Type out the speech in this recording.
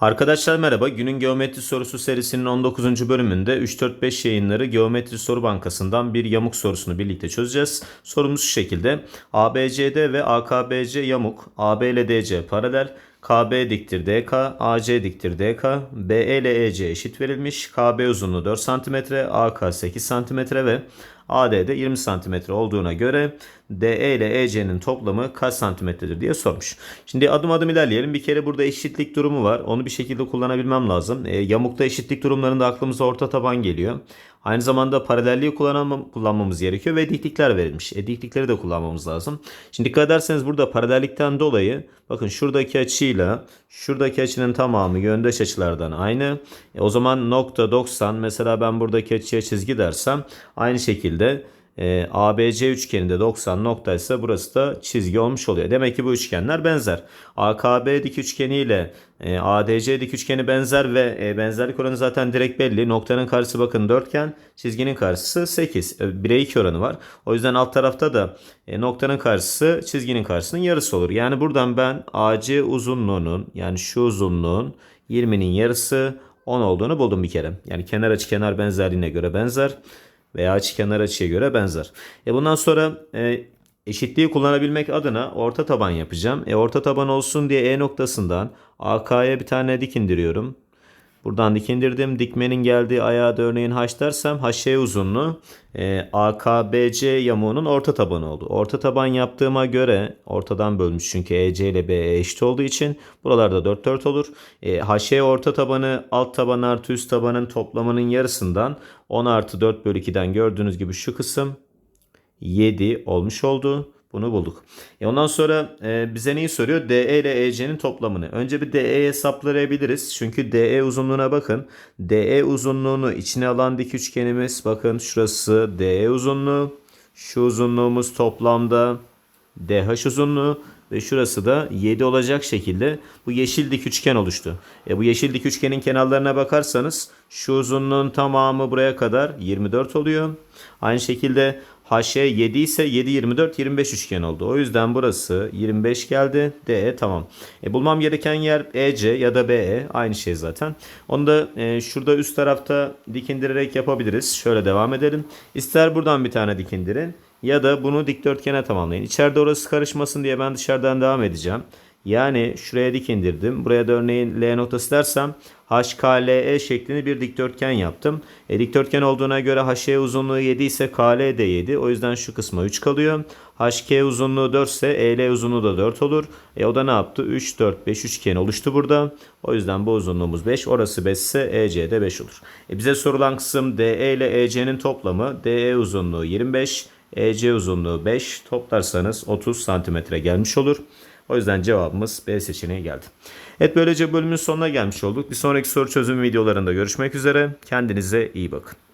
Arkadaşlar merhaba. Günün geometri sorusu serisinin 19. bölümünde 3-4-5 yayınları Geometri Soru Bankası'ndan bir yamuk sorusunu birlikte çözeceğiz. Sorumuz şu şekilde. ABCD ve AKBC yamuk, AB ile DC paralel, KB diktir DK, AC diktir DK, BE ile EC eşit verilmiş. KB uzunluğu 4 cm, AK 8 cm ve AD de 20 cm olduğuna göre DE ile EC'nin toplamı kaç santimetredir diye sormuş. Şimdi adım adım ilerleyelim. Bir kere burada eşitlik durumu var. Onu bir şekilde kullanabilmem lazım. E, yamukta eşitlik durumlarında aklımıza orta taban geliyor. Aynı zamanda paralelliği kullanmam, kullanmamız gerekiyor ve diklikler verilmiş. E, diklikleri de kullanmamız lazım. Şimdi dikkat ederseniz burada paralellikten dolayı bakın şuradaki açıyla şuradaki açının tamamı yöndeş açılardan aynı. E, o zaman nokta 90 mesela ben buradaki açıya çizgi dersem aynı şekilde e, ABC üçgeninde 90 noktaysa burası da çizgi olmuş oluyor. Demek ki bu üçgenler benzer. AKB dik üçgeni ile e, ADC dik üçgeni benzer ve e, benzerlik oranı zaten direkt belli. Noktanın karşısı bakın dörtgen, çizginin karşısı 8. E, 1'e 2 oranı var. O yüzden alt tarafta da e, noktanın karşısı çizginin karşısının yarısı olur. Yani buradan ben AC uzunluğunun yani şu uzunluğun 20'nin yarısı 10 olduğunu buldum bir kere. Yani kenar açı kenar benzerliğine göre benzer veya açı kenar açıya göre benzer. E bundan sonra e, eşitliği kullanabilmek adına orta taban yapacağım. E orta taban olsun diye E noktasından AK'ya bir tane dik indiriyorum. Buradan dik indirdim. Dikmenin geldiği ayağa da örneğin H dersem HE uzunluğu e, AKBC yamuğunun orta tabanı oldu. Orta taban yaptığıma göre ortadan bölmüş çünkü EC ile BE eşit olduğu için buralarda 4 4 olur. E, HE orta tabanı alt taban artı üst tabanın toplamının yarısından 10 artı 4 bölü 2'den gördüğünüz gibi şu kısım 7 olmuş oldu. Bunu bulduk. E ondan sonra e, bize neyi soruyor? DE ile EC'nin toplamını. Önce bir DE'yi hesaplayabiliriz. Çünkü DE uzunluğuna bakın. DE uzunluğunu içine alan dik üçgenimiz. Bakın şurası DE uzunluğu. Şu uzunluğumuz toplamda DH uzunluğu. Ve şurası da 7 olacak şekilde bu yeşil dik üçgen oluştu. E bu yeşil dik üçgenin kenarlarına bakarsanız şu uzunluğun tamamı buraya kadar 24 oluyor. Aynı şekilde HE 7 ise 7 24 25 üçgen oldu. O yüzden burası 25 geldi. DE tamam. E, bulmam gereken yer EC ya da BE aynı şey zaten. Onu da e, şurada üst tarafta dik indirerek yapabiliriz. Şöyle devam edelim. İster buradan bir tane dik indirin ya da bunu dikdörtgene tamamlayın. İçeride orası karışmasın diye ben dışarıdan devam edeceğim. Yani şuraya dik indirdim. Buraya da örneğin L noktası dersem HKLE şeklinde bir dikdörtgen yaptım. E, dikdörtgen olduğuna göre HE uzunluğu 7 ise KL de 7. O yüzden şu kısma 3 kalıyor. HK uzunluğu 4 ise EL uzunluğu da 4 olur. E, o da ne yaptı? 3, 4, 5 üçgen oluştu burada. O yüzden bu uzunluğumuz 5. Orası 5 ise EC de 5 olur. E, bize sorulan kısım DE ile EC'nin toplamı. DE uzunluğu 25. EC uzunluğu 5 toplarsanız 30 santimetre gelmiş olur. O yüzden cevabımız B seçeneği geldi. Evet böylece bölümün sonuna gelmiş olduk. Bir sonraki soru çözüm videolarında görüşmek üzere. Kendinize iyi bakın.